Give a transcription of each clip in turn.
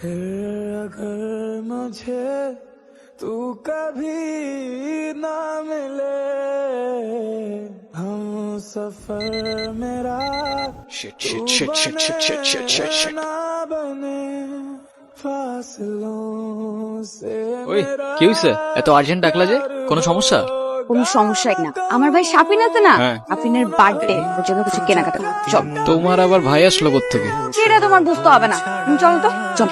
फिर अगर मुझे तू कभी ना मिले हम सफर मेरा Shit, shit, shit, shit, shit, shit, shit, shit, shit. ना बने फासलों से ওই কি হয়েছে এত আর্জেন্ট ডাকলা যে কোনো সমস্যা কোনো সমস্যাই না আমার ভাই সাপিন আছে না হ্যাঁ। সাপিনের বার্থডে ওর জন্য কিছু কেনাকাটা করতে হবে। চল তোমার আবার ভাই আসলো থেকে সেটা তোমার বুঝতে হবে না তুমি চলো তো চল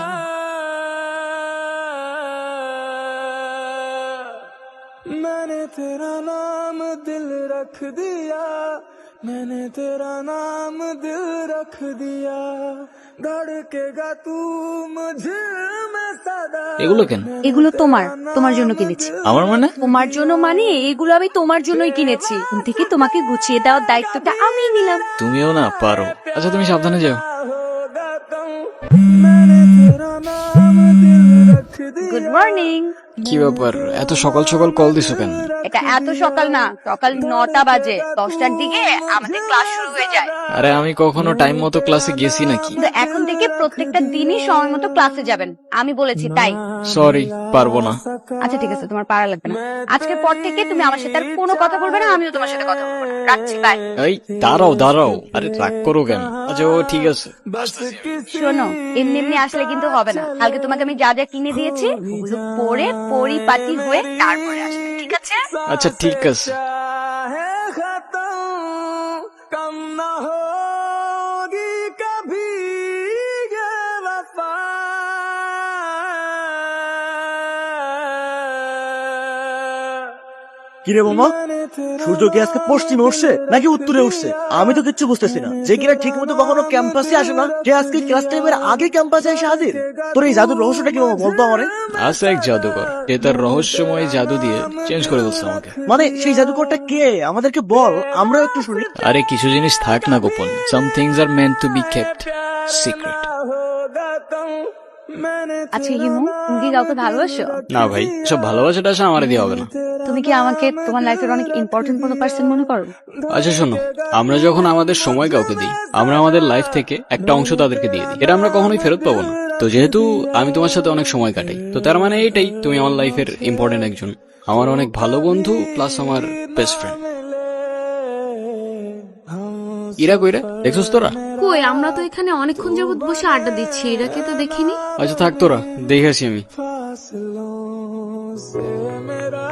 रख दिया मैंने तेरा नाम दिल रख दिया धड़केगा तू मुझे में सदा এগুলো কেন এগুলো তোমার তোমার জন্য কিনেছি আমার মানে তোমার জন্য মানে এগুলো আমি তোমার জন্যই কিনেছি এখন থেকে তোমাকে গুছিয়ে দেওয়ার দায়িত্বটা আমি নিলাম তুমিও না পারো আচ্ছা তুমি সাবধানে যাও গুড মর্নিং কি ব্যাপার? এত সকাল সকাল কল দিছো কেন? এটা এত সকাল না সকাল নটা বাজে। দশটার দিকে আমাদের ক্লাস শুরু হয়ে যায়। আরে আমি কখনো টাইম মতো ক্লাসে গেছি নাকি? এখন থেকে প্রত্যেকটা দিনই সময় মতো ক্লাসে যাবেন। আমি বলেছি তাই। সরি পারব না। আচ্ছা ঠিক আছে তোমার পারা লাগবে না। আজকের পর থেকে তুমি আমার সাথে আর কোনো কথা বলবে না আমিও তোমার সাথে কথা বলব না। রাখছি বাই এই দাঁড়াও দাঁড়াও। আরে রাগ করো কেন? আচ্ছা ও ঠিক আছে। শোনো এমনি এমনি আসলে কিন্তু হবে না। কালকে তোমাকে আমি যা যা কিনে দিয়েছি ওগুলো পরে পরিপাটি হয়ে তারপরে আসবে ঠিক আছে? আচ্ছা ঠিক আছে। কিরে মামা সূর্য কি আজকে পশ্চিমে উঠছে নাকি উত্তরে উঠছে? আমি তো কিচ্ছু বুঝতেছি না। যে কিনা ঠিক মতো কখনো ক্যাম্পাসে আসে না যে আজকে ক্লাস টাইমের আগে ক্যাম্পাসে এসে হাজির। তোর এই জাদুর রহস্যটা কি মামা বলতো আমার। আছে এক জাদুকর। এ তার রহস্যময় জাদু দিয়ে চেঞ্জ করে দিচ্ছে আমাকে। মানে সেই জাদুকরটা কে? আমাদেরকে বল আমরা একটু শুনি। আরে কিছু জিনিস থাক না গোপন। Some things are meant to be kept secret আচ্ছা হিমু তুমি কি কাউকে ভালোবাসো? না ভাই সব ভালোবাসাটা আসে আমার দিয়ে হবে না। তুমি কি আমাকে তোমার লাইফের অনেক ইম্পর্টেন্ট কোনো পার্সন মনে করো? আচ্ছা শোনো আমরা যখন আমাদের সময় কাউকে দিই আমরা আমাদের লাইফ থেকে একটা অংশ তাদেরকে দিয়ে দিই। এটা আমরা কখনোই ফেরত পাবো না। তো যেহেতু আমি তোমার সাথে অনেক সময় কাটাই তো তার মানে এটাই তুমি আমার লাইফের ইম্পর্টেন্ট একজন আমার অনেক ভালো বন্ধু প্লাস আমার বেস্ট ফ্রেন্ড ইরা কইরা দেখছস তোরা কই আমরা তো এখানে অনেকক্ষণ যাবত বসে আড্ডা দিচ্ছি এরাকে তো দেখিনি আচ্ছা থাক তোরা দেখে আসি আমি फासलों से मेरा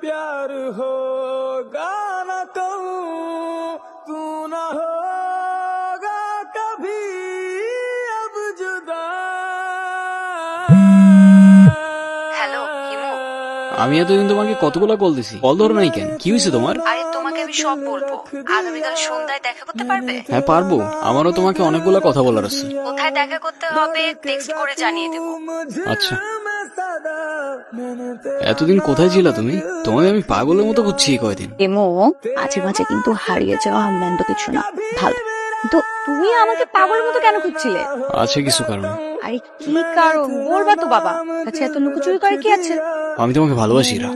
प्यार होगा আমি এতদিন তোমাকে কতগুলা কল দিছি। কল ধরো নাই কেন? কি হয়েছে তোমার? আরে তোমাকে আমি সব বলব। আগামীকাল সন্ধ্যায় দেখা করতে পারবে? হ্যাঁ পারব। আমারও তোমাকে অনেকগুলা কথা বলার আছে। কোথায় দেখা করতে হবে টেক্সট করে জানিয়ে দেবো। আচ্ছা। এতদিন কোথায় ছিল তুমি? তোমায় আমি পাগলের মতো বুঝছি কয়দিন। এমো আছে মাঝে কিন্তু হারিয়ে যাওয়া মন্দ কিছু না। ভালো। তো তুমি আমাকে পাগলের মতো কেন খুঁজছিলে? আছে কিছু কারণ। আরে কি কারণ? বলবা তো বাবা। আচ্ছা এত লুকোচুরি করে কি আছে? আমি তোমাকে ভালোবাসি রা।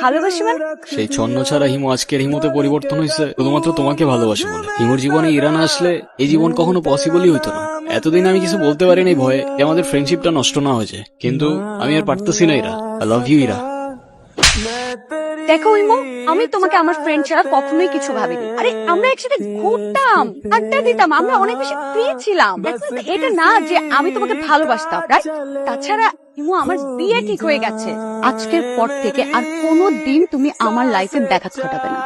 ভালোবাসি মানে? সেই ছন্ন ছাড়া হিমু আজকের হিমুতে পরিবর্তন হয়েছে শুধুমাত্র তোমাকে ভালোবাসি বলে। হিমুর জীবনে ইরা না আসলে এই জীবন কখনো পসিবলই হইতো না। এতদিন আমি কিছু বলতে পারিনি ভয়ে যে আমাদের ফ্রেন্ডশিপটা নষ্ট না হয়েছে কিন্তু আমি আর পারতেছি না Ira. I love you Ira. দেখো ইমো আমি তোমাকে আমার ফ্রেন্ড ছাড়া কখনোই কিছু ভাবিনি। আরে আমরা একসাথে ঘুরতাম আড্ডা দিতাম আমরা অনেক বেশি প্রিয় ছিলাম। এটা না যে আমি তোমাকে ভালোবাসতাম রাইট তাছাড়া ইমো আমার বিয়ে ঠিক হয়ে গেছে। আজকের পর থেকে আর কোনো দিন তুমি আমার লাইফে দেখা ঘটাবে না।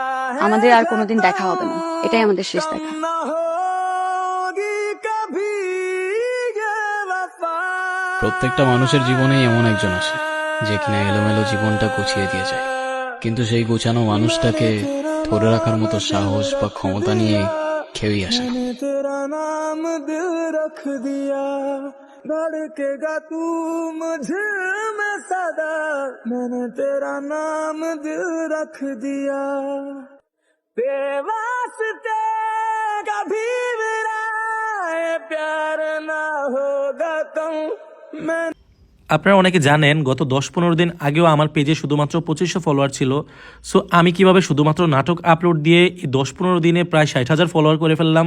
আমাদের আর কোনো দিন দেখা হবে না। এটাই আমাদের শেষ দেখা। প্রত্যেকটা মানুষের জীবনেই এমন একজন আছে যে কিনা এলোমেলো জীবনটা গুছিয়ে দিয়ে যায়। কিন্তু সেই গুছানো মানুষটাকে ধরে রাখার মতো সাহস বা ক্ষমতা নিয়ে কেউই আসে না मैंने तेरा नाम दिल रख दिया धड़केगा तू मुझे में सदा मैंने तेरा नाम दिल रख दिया बेवास्ते कभी मेरा ये प्यार ना होगा तुम मैं আপনারা অনেকে জানেন, গত দশ পনেরো দিন আগেও আমার পেজে শুধুমাত্র পঁচিশশো ফলোয়ার ছিল। সো আমি কীভাবে শুধুমাত্র নাটক আপলোড দিয়ে এই দশ পনেরো দিনে প্রায় ষাট হাজার ফলোয়ার করে ফেললাম